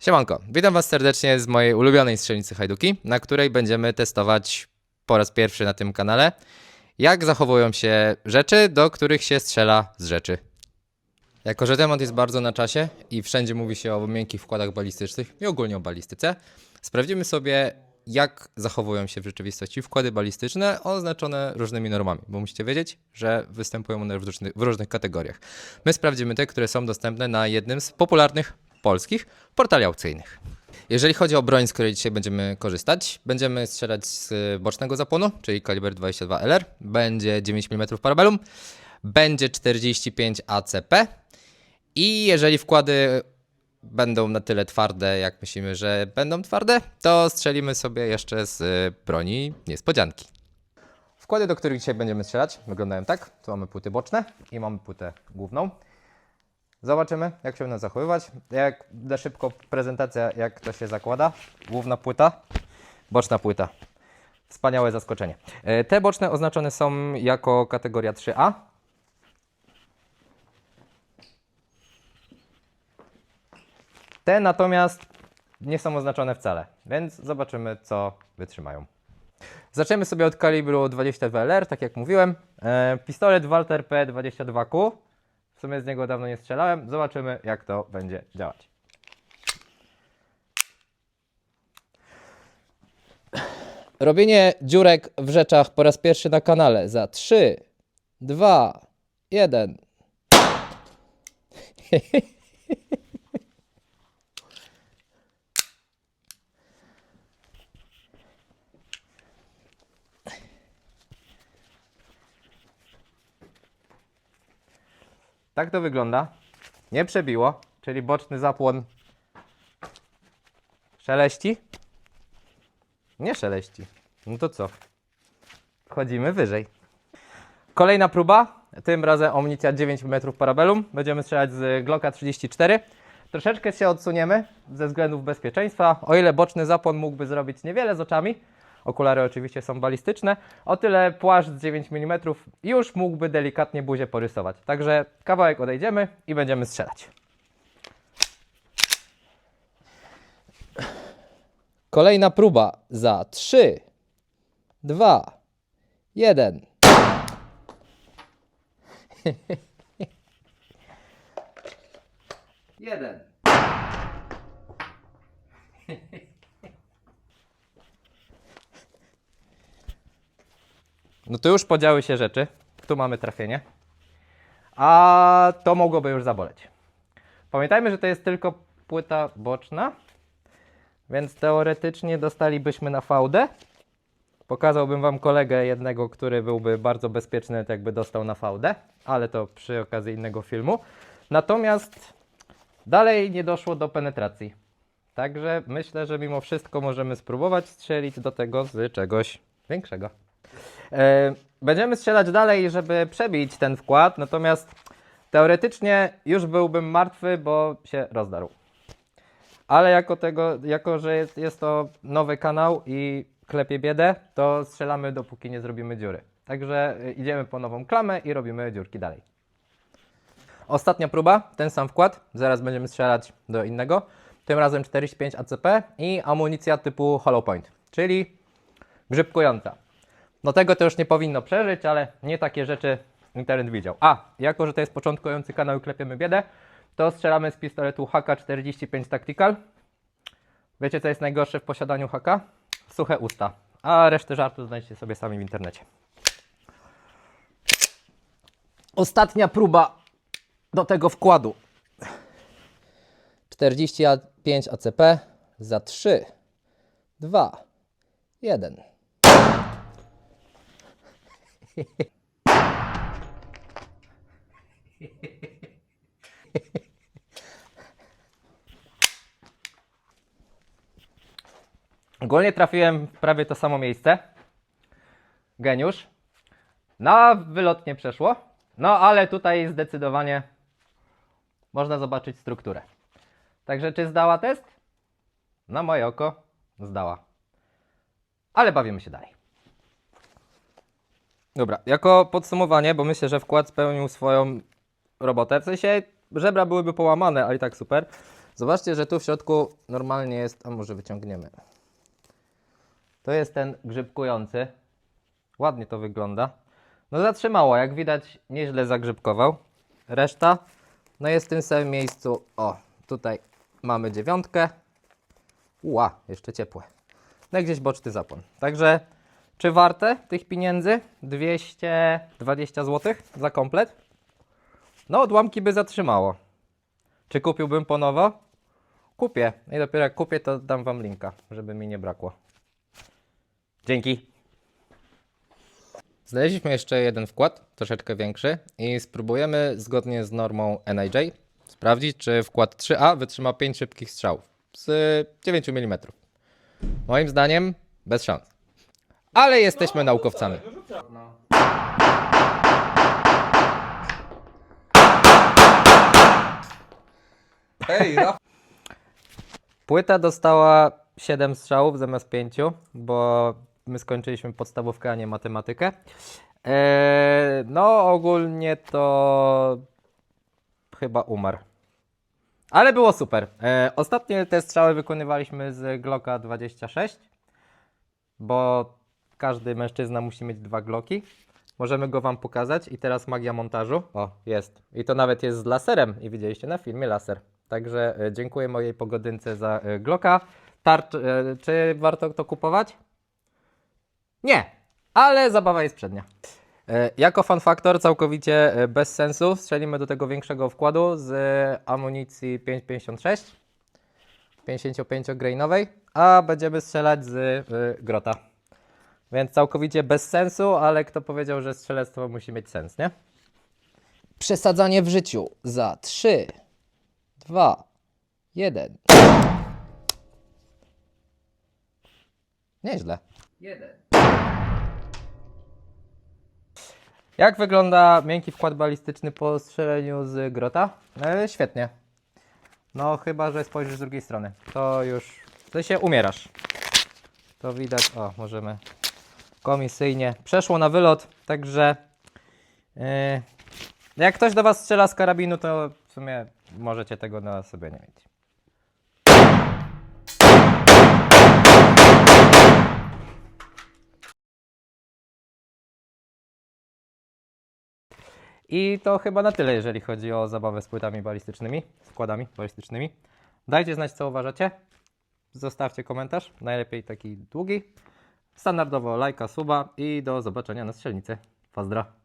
Siemanko, witam Was serdecznie z mojej ulubionej strzelnicy Hajduki, na której będziemy testować po raz pierwszy na tym kanale, jak zachowują się rzeczy, do których się strzela z rzeczy. Jako, że temat jest bardzo na czasie i wszędzie mówi się o miękkich wkładach balistycznych i ogólnie o balistyce, sprawdzimy sobie, jak zachowują się w rzeczywistości wkłady balistyczne oznaczone różnymi normami, bo musicie wiedzieć, że występują one w różnych, w różnych kategoriach. My sprawdzimy te, które są dostępne na jednym z popularnych polskich portali aukcyjnych. Jeżeli chodzi o broń, z której dzisiaj będziemy korzystać, będziemy strzelać z bocznego zapłonu, czyli kaliber 22 LR, będzie 9 mm parabellum, będzie 45 ACP i jeżeli wkłady będą na tyle twarde, jak myślimy, że będą twarde, to strzelimy sobie jeszcze z y, broni niespodzianki. Wkłady, do których dzisiaj będziemy strzelać, wyglądają tak. Tu mamy płyty boczne i mamy płytę główną. Zobaczymy, jak się będą zachowywać. Jak na szybko prezentacja, jak to się zakłada. Główna płyta, boczna płyta. Wspaniałe zaskoczenie. E, Te boczne oznaczone są jako kategoria 3A. Te natomiast nie są oznaczone wcale, więc zobaczymy, co wytrzymają. Zaczniemy sobie od kalibru 22 LR, tak jak mówiłem. E, pistolet Walter P22Q. W sumie z niego dawno nie strzelałem. Zobaczymy, jak to będzie działać. Robienie dziurek w rzeczach po raz pierwszy na kanale za 3, 2, 1. Tak to wygląda. Nie przebiło, czyli boczny zapłon szeleści. Nie szeleści. No to co? Wchodzimy wyżej. Kolejna próba. Tym razem amunicja 9 mm parabellum. Będziemy strzelać z Glocka 34. Troszeczkę się odsuniemy ze względów bezpieczeństwa. O ile boczny zapłon mógłby zrobić niewiele z oczami, okulary oczywiście są balistyczne, o tyle płaszcz z 9 mm już mógłby delikatnie buzię porysować. Także kawałek odejdziemy i będziemy strzelać. Kolejna próba za 3, 2, 1. Jeden. No to już podziały się rzeczy. Tu mamy trafienie. A to mogłoby już zaboleć. Pamiętajmy, że to jest tylko płyta boczna, więc teoretycznie dostalibyśmy na fałdę. Pokazałbym Wam kolegę jednego, który byłby bardzo bezpieczny, jakby dostał na fałdę, ale to przy okazji innego filmu. Natomiast dalej nie doszło do penetracji. Także myślę, że mimo wszystko możemy spróbować strzelić do tego z czegoś większego. E, Będziemy strzelać dalej, żeby przebić ten wkład, natomiast teoretycznie już byłbym martwy, bo się rozdarł. Ale jako, tego, jako że jest, jest to nowy kanał i klepie biedę, to strzelamy dopóki nie zrobimy dziury. Także y, idziemy po nową klamę i robimy dziurki dalej. Ostatnia próba, ten sam wkład, zaraz będziemy strzelać do innego. Tym razem 45 ACP i amunicja typu Hollow Point, czyli grzybkująca. No tego to już nie powinno przeżyć, ale nie takie rzeczy internet widział. A, jako że to jest początkujący kanał i klepiemy biedę, to strzelamy z pistoletu HK45 Tactical. Wiecie co jest najgorsze w posiadaniu HK? Suche usta. A resztę żartu znajdziecie sobie sami w internecie. Ostatnia próba do tego wkładu. 45 ACP za 3, 2, 1. Ogólnie trafiłem w prawie to samo miejsce. Geniusz. Na wylot nie przeszło. No ale tutaj zdecydowanie można zobaczyć strukturę. Także czy zdała test? Na moje oko zdała. Ale bawimy się dalej. Dobra, jako podsumowanie, bo myślę, że wkład spełnił swoją robotę. W sensie żebra byłyby połamane, ale i tak super. Zobaczcie, że tu w środku normalnie jest, a może wyciągniemy. To jest ten grzybkujący. Ładnie to wygląda. No zatrzymało, jak widać nieźle zagrzybkował. Reszta, no jest w tym samym miejscu. O, tutaj mamy dziewiątkę. Ła, jeszcze ciepłe. No i gdzieś boczny zapłon. Także, czy warte tych pieniędzy? 220 zł za komplet? No, odłamki by zatrzymało. Czy kupiłbym po nowo? Kupię. I dopiero jak kupię, to dam Wam linka, żeby mi nie brakło. Dzięki. Znaleźliśmy jeszcze jeden wkład, troszeczkę większy i spróbujemy zgodnie z normą NIJ sprawdzić, czy wkład 3A wytrzyma 5 szybkich strzałów z 9 mm. Moim zdaniem bez szans. Ale jesteśmy naukowcami. Ej, Raf... Płyta dostała 7 strzałów zamiast 5, bo my skończyliśmy podstawówkę, a nie matematykę. Eee, no, ogólnie to chyba umarł. Ale było super. Eee, ostatnie te strzały wykonywaliśmy z Glocka 26, bo każdy mężczyzna musi mieć dwa Glocki. Możemy go Wam pokazać i teraz magia montażu. O, jest. I to nawet jest z laserem i widzieliście na filmie laser. Także e, dziękuję mojej pogodynce za e, Glocka. Tarcz, e, czy warto to kupować? Nie, ale zabawa jest przednia. Jako fan faktor całkowicie bez sensu strzelimy do tego większego wkładu z amunicji 5,56 55-grainowej, a będziemy strzelać z grota. Więc całkowicie bez sensu, ale kto powiedział, że strzelectwo musi mieć sens, nie? Przesadzanie w życiu za 3, 2, 1. Nieźle. 1. Jak wygląda miękki wkład balistyczny po strzeleniu z grota? E, świetnie. No chyba, że spojrzysz z drugiej strony. To już... To się umierasz. To widać, o, możemy komisyjnie. Przeszło na wylot, także yy, jak ktoś do Was strzela z karabinu, to w sumie możecie tego na sobie nie mieć. I to chyba na tyle, jeżeli chodzi o zabawę z płytami balistycznymi, składami balistycznymi. Dajcie znać, co uważacie. Zostawcie komentarz, najlepiej taki długi. Standardowo lajka, suba i do zobaczenia na strzelnicy. Pozdro.